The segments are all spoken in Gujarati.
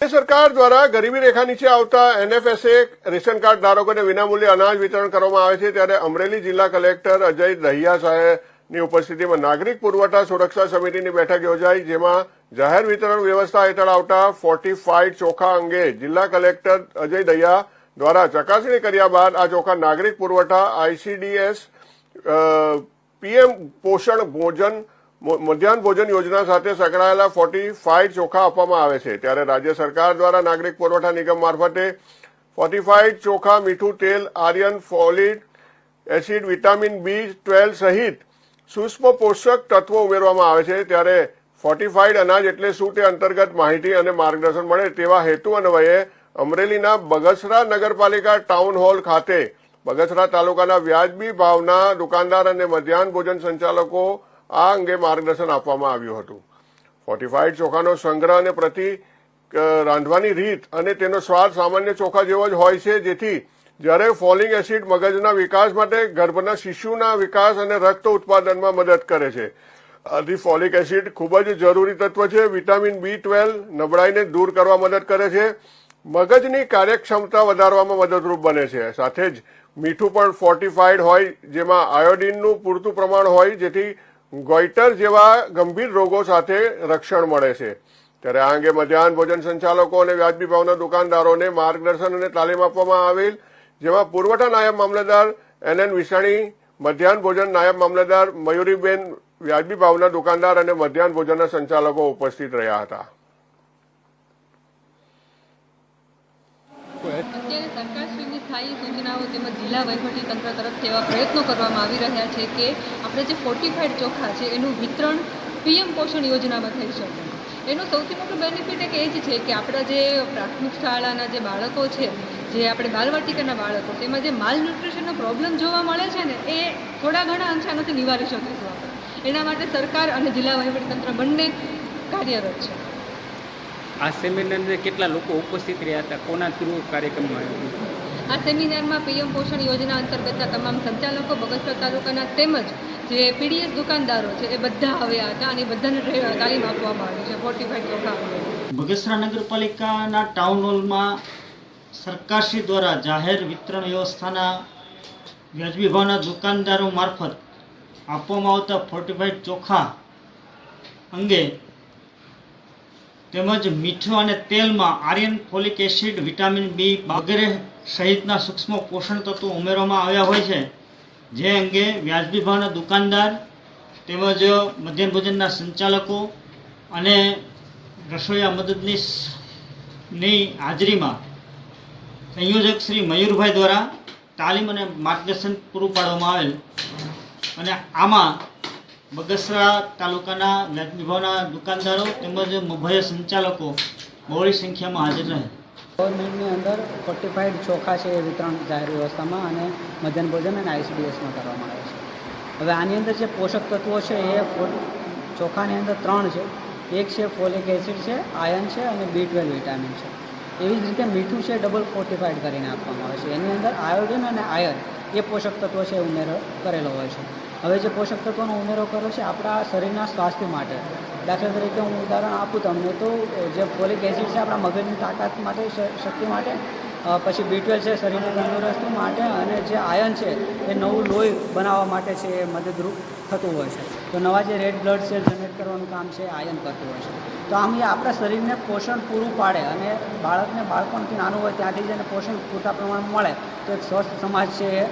સરકાર દ્વારા ગરીબી રેખા નીચે આવતા એનએફએસએ રેશન કાર્ડ ધારકોને વિનામૂલ્યે અનાજ વિતરણ કરવામાં આવે છે ત્યારે અમરેલી જિલ્લા કલેક્ટર અજય દહિયા સાહેબની ઉપસ્થિતિમાં નાગરિક પુરવઠા સુરક્ષા સમિતિની બેઠક યોજાઈ, જેમાં જાહેર વિતરણ વ્યવસ્થા હેઠળ આવતા ફોર્ટિફાઈડ ચોખા અંગે જિલ્લા કલેક્ટર અજય દહિયા દ્વારા ચકાસણી કર્યા બાદ આ ચોખા નાગરિક પુરવઠા આઈસીડીએસ પીએમ પોષણ ભોજન મધ્યાહન ભોજન યોજના સાથે સંકળાયેલા ફોર્ટિફાઈડ ચોખા આપવામાં આવે છે. ત્યારે રાજ્ય સરકાર દ્વારા નાગરિક પુરવઠા નિગમ મારફતે ફોર્ટિફાઈડ ચોખા, મીઠું તેલ, iron, folic acid, vitamin B twelve સહિત સૂક્ષ્મ પોષક તત્વો ઉમેરવામાં આવે છે. ત્યારે ફોર્ટિફાઈડ અનાજ એટલે શું તે અંતર્ગત માહિતી અને માર્ગદર્શન મળે તેવા હેતુ અન્વયે અમરેલીના બગસરા નગરપાલિકા ટાઉન હોલ ખાતે બગસરા તાલુકાના વ્યાજબી ભાવના દુકાનદાર અને મધ્યાહન ભોજન સંચાલકો આ અંગે માર્ગદર્શન આપવામાં આવ્યું હતું. ફોર્ટિફાઈડ ચોખાનો સંગ્રહ અને પ્રતિ રાંધવાની રીત અને તેનો સ્વાદ સામાન્ય ચોખા જેવો જ હોય છે, જેથી જ્યારે ફોલિંગ એસિડ મગજના વિકાસ માટે ગર્ભના શિશુના વિકાસ અને રક્ત ઉત્પાદનમાં મદદ કરે છે. આથી ફોલિક એસિડ ખૂબ જ જરૂરી તત્વ છે. વિટામિન બી ટ્વેલ્વ નબળાઈને દૂર કરવા મદદ કરે છે. મગજની કાર્યક્ષમતા વધારવામાં મદદરૂપ બને છે. સાથે જ મીઠું પણ ફોર્ટિફાઈડ હોય, જેમાં આયોડિનનું પૂરતું પ્રમાણ હોય, જેથી ગોઈટર જેવા ગંભીર રોગો સાથે રક્ષણ મળે છે. ત્યારે આ અંગે મધ્યાહન ભોજન સંચાલકો અને વ્યાજબી ભાવના દુકાનદારોને માર્ગદર્શન અને તાલીમ આપવામાં આવેલ, જેમાં પુરવઠા નાયબ મામલતદાર એન એન વિસાણી, મધ્યાહન ભોજન નાયબ મામલતદાર મયુરીબેન વ્યાજબી ભાવના દુકાનદાર અને મધ્યાહન ભોજનના સંચાલકો ઉપસ્થિત રહ્યા હતા. અત્યારે સ્થાયી સૂચનાઓ તેમજ જિલ્લા વહીવટીતંત્ર તરફથી એવા પ્રયત્નો કરવામાં આવી રહ્યા છે કે આપણે જે ફોર્ટિફાઈડ ચોખા છે એનું વિતરણ પીએમ પોષણ યોજનામાં થઈ શકે. એનું સૌથી મોટું બેનિફિટ એક એ જ છે કે આપણા જે પ્રાથમિક શાળાના જે બાળકો છે, જે આપણે બાલવાટિકાના બાળકો, તેમાં જે માલ ન્યુટ્રિશનનો પ્રોબ્લેમ જોવા મળે છે ને, એ થોડા ઘણા અંશે આનાથી નિવારી શકીશું આપણે. એના માટે સરકાર અને જિલ્લા વહીવટીતંત્ર બંને કાર્યરત છે. આ સેમિનારને કેટલા લોકો ઉપસ્થિત રહ્યા હતા કોના થ્રુ કાર્યક્રમમાં આવ્યો આ સેમિનારમાં પીએમ પોષણ યોજના અંતર્ગતના તમામ સંચાલકો બગસરા તાલુકાના તેમજ જે પીડીએસ દુકાનદારો છે એ બધા આવ્યા હતા અને બધાને તાલીમ આપવામાં આવી છે ફોર્ટિફાઈડ ચોખા અંગે. બગસરા નગરપાલિકાના ટાઉન હોલમાં સરકારશ્રી દ્વારા જાહેર વિતરણ વ્યવસ્થાના વ્યાજબી ભાવના દુકાનદારો મારફત આપવામાં આવતા ફોર્ટિફાઈડ ચોખા અંગે તેમજ મીઠું અને તેલમાં iron folic acid, vitamin B વગેરે સહિતના સૂક્ષ્મ પોષણ તત્વો ઉમેરવામાં આવ્યા હોય છે. જે અંગે વ્યાજબી ભાવના દુકાનદાર તેમજ મધ્યાહન ભોજનના સંચાલકો અને રસોઈયા મદદનીશની હાજરીમાં સંયોજક શ્રી મયુરભાઈ દ્વારા તાલીમ અને માર્ગદર્શન પૂરું પાડવામાં આવેલ. અને આમાં બગસરા તાલુકાના વ્યાજબી દુકાનદારો તેમજ મભય સંચાલકો બહોળી સંખ્યામાં હાજર રહે. ગવર્મેન્ટની અંદર ફોર્ટિફાઈડ ચોખા છે એ વિતરણ જાહેર વ્યવસ્થામાં અને મધ્યાહન ભોજન અને આઈસીડીએસમાં કરવામાં આવે છે. હવે આની અંદર જે પોષક તત્વો છે એ ચોખાની અંદર ત્રણ છે. એક છે ફોલિક એસિડ છે આયન છે અને બી ટ્વેલ્વ વિટામિન છે. એવી જ રીતે મીઠું છે ડબલ ફોર્ટિફાઈડ કરીને આપવામાં આવે છે. એની અંદર આયોડિન અને આયર્ન એ પોષક તત્વો છે ઉમેરો કરેલો હોય છે. હવે જે પોષક તત્વોનો ઉમેરો કર્યો છે, આપણા શરીરના સ્વાસ્થ્ય માટે. દાખલા તરીકે હું ઉદાહરણ આપું તમને તો, જે ફોલિક એસિડ છે આપણા મગજની તાકાત માટે શક્તિ માટે પછી બી છે શરીરની તંદુરસ્તી માટે, અને જે આયન છે, એ નવું લોહી બનાવવા માટે છે, એ મદદરૂપ થતું હોય છે. તો નવા જે રેડ બ્લડ સેલ જનરેટ કરવાનું કામ છે આયન કરતું હોય છે. તો આમ એ આપણા શરીરને પોષણ પૂરું પાડે, અને બાળકને બાળપણથી નાનું હોય ત્યાંથી જ એને પોષણ પૂરતા પ્રમાણમાં મળે, તો એક સ્વસ્થ સમાજ છે એ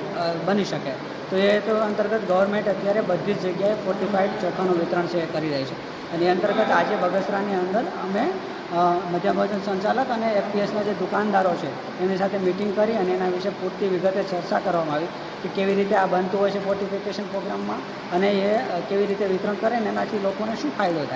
બની શકે. તો એ તો અંતર્ગત ગવર્મેન્ટ અત્યારે બધી જ જગ્યાએ ફોર્ટિફાઈડ ચોખાનું વિતરણ છે એ કરી રહી છે. અને એ અંતર્ગત આજે બગસરાની અંદર અમે અ, મધ્યાહન ભોજન સંચાલક અને એફપીએસના જે દુકાનદારો છે એમની સાથે મિટિંગ કરી અને એના વિશે પૂરતી વિગતે ચર્ચા કરવામાં આવી કે કેવી રીતે આ બનતું હોય છે ફોર્ટિફિકેશન પ્રોગ્રામમાં અને એ કેવી રીતે વિતરણ કરે ને એનાથી લોકોને શું ફાયદો થાય.